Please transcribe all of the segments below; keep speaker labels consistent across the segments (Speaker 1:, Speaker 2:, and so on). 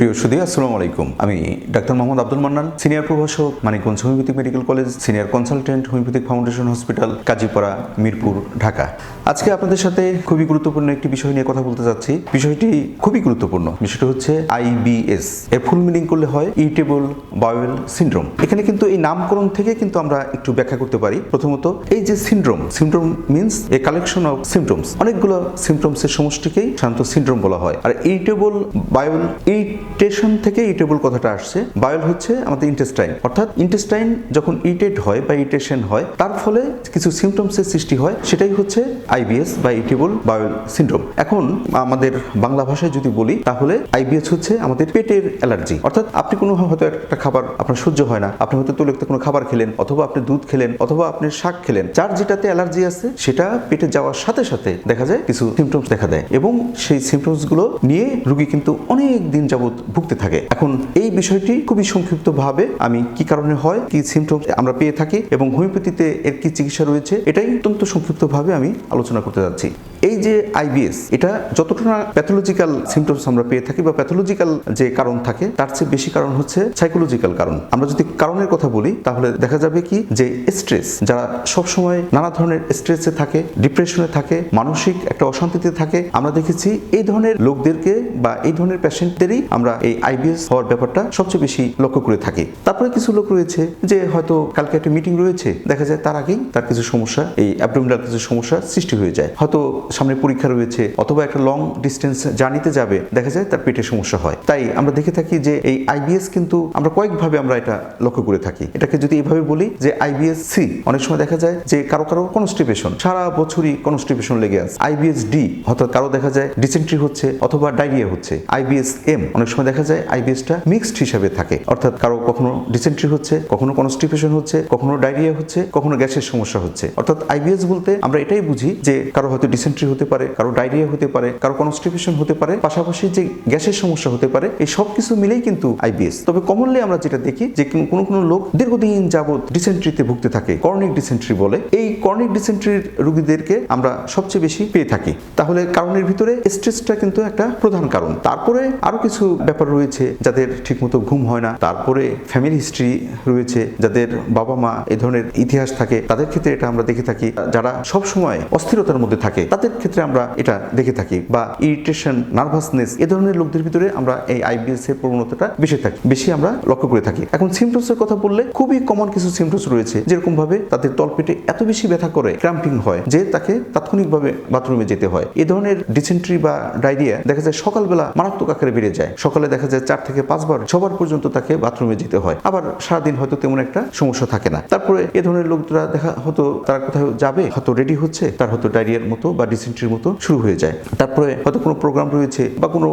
Speaker 1: প্রিয় সুদী আসসালামু আলাইকুম। আমি ডাক্তার মোহাম্মদ আব্দুল মান্নান, সিনিয়র প্রভাষক, Manikganj homeopathic medical college, senior consultant homeopathic foundation hospital, Kazipara, Mirpur, Dhaka. আজকে আপনাদের সাথে খুবই গুরুত্বপূর্ণ একটি বিষয় নিয়ে কথা বলতে চাচ্ছি বিষয়টি খুবই গুরুত্বপূর্ণ। বিষয়টি হচ্ছে আইবিএস এর ফুল মিনিং করলে হয় ইরিটেবল বায়োল সিন্ড্রোম। এখানে কিন্তু এই নামকরণ থেকে কিন্তু আমরা একটু ব্যাখ্যা করতে পারি। প্রথমত, এই যে syndrome syndrome means a collection of symptoms অনেকগুলো সিমটমসের সমষ্টিকেই শান্ত সিন্ড্রোম বলা হয়। আর ইরিটেবল বায়োল ইরিটেশন থেকে ইরিটেবল কথাটা আসছে। বায়োল হচ্ছে আমাদের ইন্টেস্টাইন অর্থাৎ ইন্টেস্টাইন যখন ইরিটেট হয় বা ইরিটেশন হয়, তার ফলে কিছু সিমটমসের সৃষ্টি হয়। সেটাই হচ্ছে আইবিএস বা ইরিটেবল বায়োল সিন্ড্রোম। এখন আমাদের বাংলা ভাষায় যদি বলি, তাহলে আইবিএস হচ্ছে আমাদের পেটের অ্যালার্জি। অর্থাৎ আপনি কোনো হয়তো একটা খাবার আপনার সহ্য হয় না। আপনি হয়তো তৈলাক্ত কোনো খাবার খেলেন, অথবা আপনি দুধ খেলেন, অথবা আপনি শাক খেলেন। যার যেটাতে অ্যালার্জি আছে, সেটা পেটে যাওয়ার সাথে সাথে দেখা যায় কিছু সিমটমস দেখা দেয়। এবং সেই সিমটমসগুলো নিয়ে রুগী কিন্তু অনেক দিন যাবত ভুগতে থাকে। এখন এই বিষয়টি খুবই সংক্ষিপ্তভাবে আমি কি কারণে হয়, কি সিমটমস আমরা পেয়ে থাকি, এবং হোমিওপ্যাথিতে এর কি চিকিৎসা রয়েছে, এটাই অত্যন্ত সংক্ষিপ্তভাবে আমি আলোচনা করতে যাচ্ছি। এই যে আইবিএস এটা যতটা না প্যাথোলজিক্যাল সিমটমস আমরা পেয়ে থাকি বা প্যাথোলজিক্যাল যে কারণ থাকে, তার চেয়ে বেশি কারণ হচ্ছে সাইকোলজিক্যাল কারণ। আমরা যদি কারণের কথা বলি, তাহলে দেখা যাবে কি যে স্ট্রেস যারা সবসময় নানা ধরনের স্ট্রেসে থাকে ডিপ্রেশনে থাকে, মানসিক একটা অশান্তিতে থাকে, আমরা দেখেছি এই ধরনের লোকদেরকে বা এই ধরনের পেশেন্টদেরই আমরা এই আইবিএস হওয়ার ব্যাপারটা সবচেয়ে বেশি লক্ষ্য করে থাকি। তারপরে কিছু লোক রয়েছে যে হয়তো কালকে একটা মিটিং রয়েছে, দেখা যায় তার আগেই তার কিছু সমস্যা, এই অ্যাবডোমিনাল কিছু সমস্যা সৃষ্টি হয়ে যায়। হয়তো সামনে পরীক্ষা রয়েছে অথবা একটা লং ডিস্টেন্স জার্নিতে যাবে, দেখা যায় তার পেটের সমস্যা হয়। তাই আমরা দেখে থাকি যে এই আইবিএস কিন্তু আমরা কয়েকভাবে আমরা এটা লক্ষ্য করে থাকি। এটাকে যদি এইভাবে বলি যে আইবিএস সি অনেক সময় দেখা যায় যে কারও কারও কনস্টিপেশন সারা বছরই কনস্টিপেশন লেগে আছে। আইবিএস ডি অর্থাৎ কারও দেখা যায় ডিসেন্ট্রি হচ্ছে অথবা ডায়রিয়া হচ্ছে। আইবিএস এম অনেক সময় দেখা যায় আইবিএসটা মিক্সড হিসাবে থাকে। অর্থাৎ কারও কখনো ডিসেন্ট্রি হচ্ছে, কখনো কনস্টিপেশন হচ্ছে, কখনো ডায়রিয়া হচ্ছে, কখনো গ্যাসের সমস্যা হচ্ছে। অর্থাৎ আইবিএস বলতে আমরা এটাই বুঝি যে কারও হয়তো ডিসেন্ট্রি হতে পারে, কারও ডায়রিয়া হতে পারে, কারও কনস্টিপেশন হতে পারে, পাশাপাশি যে গ্যাসের সমস্যা হতে পারে, এই সব কিছু মিলেই কিন্তু আইবিএস তবে কমনলি আমরা যেটা দেখি যে কোনো কোনো লোক দীর্ঘদিন যাবত ডিসেন্ট্রিতে ভুগতে থাকে কর্নিক ডিসেন্ট্রি বলে। এই কর্নিক ডিসেন্ট্রির রোগীদেরকে আমরা সবচেয়ে বেশি পেয়ে থাকি। তাহলে কারণের ভিতরে স্ট্রেসটা কিন্তু একটা প্রধান কারণ। তারপরে আরও কিছু ব্যাপার রয়েছে যাদের ঠিকমতো ঘুম হয় না। তারপরে ফ্যামিলি হিস্ট্রি রয়েছে, যাদের বাবা মা এই ধরনের ইতিহাস থাকে, তাদের ক্ষেত্রে এটা আমরা দেখে থাকি। যারা সব সময় অস্থিরতার মধ্যে থাকে, তাদের ক্ষেত্রে আমরা এটা দেখে থাকি বা ইরিটেশন নার্ভাসনেস এ ধরনের লোকদের ভিতরে আমরা এই আইবিএস এর প্রবণতাটা বেশি থাকি, বেশি আমরা লক্ষ্য করে থাকি। এখন সিমটমস এর কথা বললে খুবই কমন কিছু সিমটমস রয়েছে যেরকম ভাবে তাদের তলপেটে এত বেশি ব্যথা করে ক্রাম্পিং হয়, যে তাকে তাৎক্ষণিকভাবে বাথরুমে যেতে হয়। এই ধরনের ডিসেন্ট্রি বা ডায়রিয়া দেখা যায় সকালবেলা মারাত্মক আকারে বেড়ে যায়। সকালে দেখা যায় চার থেকে পাঁচবার, ছবার পর্যন্ত তাকে বাথরুমে যেতে হয়। আবার সারাদিন হয়তো তেমন একটা সমস্যা থাকে না। তারপরে এ ধরনের লোকরা দেখা হতো, তারা কোথাও যাবে, হয়তো রেডি হচ্ছে, তার হয়তো ডায়রিয়ার মতো বা ডিসেন্ট্রির মতো শুরু হয়ে যায়। তারপরে হয়তো কোনো প্রোগ্রাম রয়েছে বা কোনো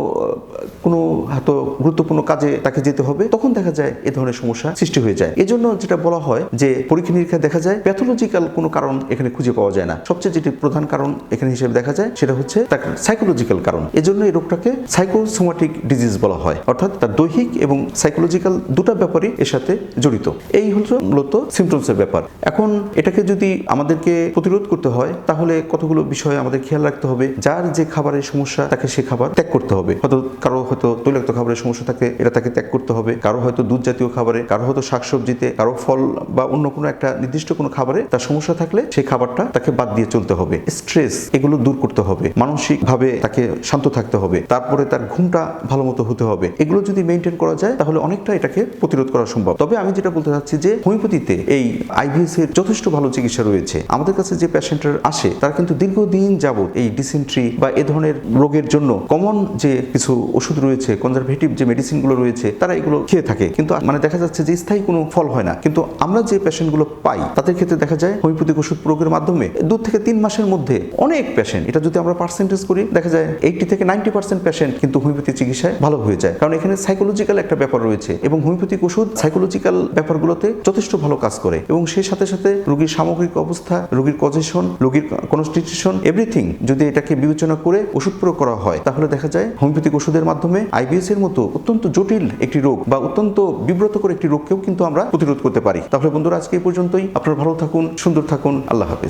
Speaker 1: কোনো হয়তো গুরুত্বপূর্ণ কাজে তাকে যেতে হবে, তখন দেখা যায় এ ধরনের সমস্যা সৃষ্টি হয়ে যায়। এজন্য যেটা বলা হয় যে পরীক্ষা নিরীক্ষা দেখা যায় প্যাথোলজিক্যাল কোনো কারণ এখানে খুঁজে পাওয়া যায় না। সবচেয়ে যেটি প্রধান কারণ এখানে হিসেবে দেখা যায় সেটা হচ্ছে তার সাইকোলজিক্যাল কারণ। এজন্য এই রোগটাকে সাইকোসোমাটিক ডিজিজ বলা হয়। অর্থাৎ তার দৈহিক এবং সাইকোলজিক্যাল দুটো ব্যাপারই এর সাথে জড়িত। এই হচ্ছে মূলত সিমটমসের ব্যাপার। এখন এটাকে যদি আমাদেরকে প্রতিরোধ করতে হয়, তাহলে কতগুলো বিষয় আমাদের খেয়াল রাখতে হবে, যার যে খাবারের সমস্যা তাকে সে খাবার ত্যাগ করতে হবে। হয়তো কারও হয়তো তৈলাক্ত খাবারের সমস্যা থাকে, এটা তাকে ত্যাগ করতে হবে। কারও হয়তো দুধ জাতীয় খাবারে, কারও হয়তো শাকসবজিতে, কারও ফল বা অন্য কোনো একটা নির্দিষ্ট কোনো খাবারে তার সমস্যা থাকলে সেই খাবারটা তাকে বাদ দিয়ে চলতে হবে। স্ট্রেস এগুলো দূর করতে হবে মানসিক ভাবে তাকে শান্ত থাকতে হবে, তারপরে তার ঘুমটা ভালো মতো হতে হবে। এগুলো যদি মেনটেন করা যায়, তাহলে অনেকটা এটাকে প্রতিরোধ করা সম্ভব। তবে আমি যেটা বলতে চাচ্ছি যে, হোমিওপ্যাথিতে এই আইভিএস এর যথেষ্ট ভালো চিকিৎসা রয়েছে। আমাদের কাছে যে পেশেন্টের আসে, তারা কিন্তু দীর্ঘদিন যাবত এই ডিসেন্ট্রি বা এ ধরনের রোগের জন্য কমন যে কিছু ওষুধ রয়েছে কনজারভেটিভ যে মেডিসিনগুলো রয়েছে, তারা এগুলো খেয়ে থাকে। কিন্তু মানে দেখা যাচ্ছে যে স্থায়ী কোনো ফল হয় না। কিন্তু আমরা যে পেশেন্টগুলো পাই, তাদের ক্ষেত্রে দেখা যায় হোমিওপ্যাথিক ওষুধ প্রয়োগের মাধ্যমে দু থেকে তিন মাসের মধ্যে অনেক পেশেন্ট এটা যদি আমরা পার্সেন্টেজ করি, দেখা যায় এইটি থেকে নাইনটি পার্সেন্ট পেশেন্ট কিন্তু হোমিওপ্যাথি চিকিৎসায় ভালো হয়ে যায়। কারণ এখানে সাইকোলজিক্যাল একটা ব্যাপার রয়েছে এবং হোমিওপ্যাথিক ওষুধ সাইকোলজিক্যাল ব্যাপারগুলোতে যথেষ্ট ভালো কাজ করে। এবং সেই সাথে সাথে রোগীর সামগ্রিক অবস্থা, রোগীর কজেশন রোগীর কনস্টিটিউশন এভরিথিং যদি এটাকে বিবেচনা করে ওষুধ প্রয়োগ করা হয়, তাহলে দেখা যায় হোমিওপ্যাথিক ওষুধের মাধ্যমে আইবিএস এর মতো অত্যন্ত জটিল একটি রোগ বা অত্যন্ত বিব্রতকর একটি রোগকেও কিন্তু আমরা প্রতিরোধ করতে পারি। তাহলে বন্ধুরা, আজকে এই পর্যন্তই। আপনারা ভালো থাকুন, সুন্দর থাকুন। আল্লাহ হাফেজ।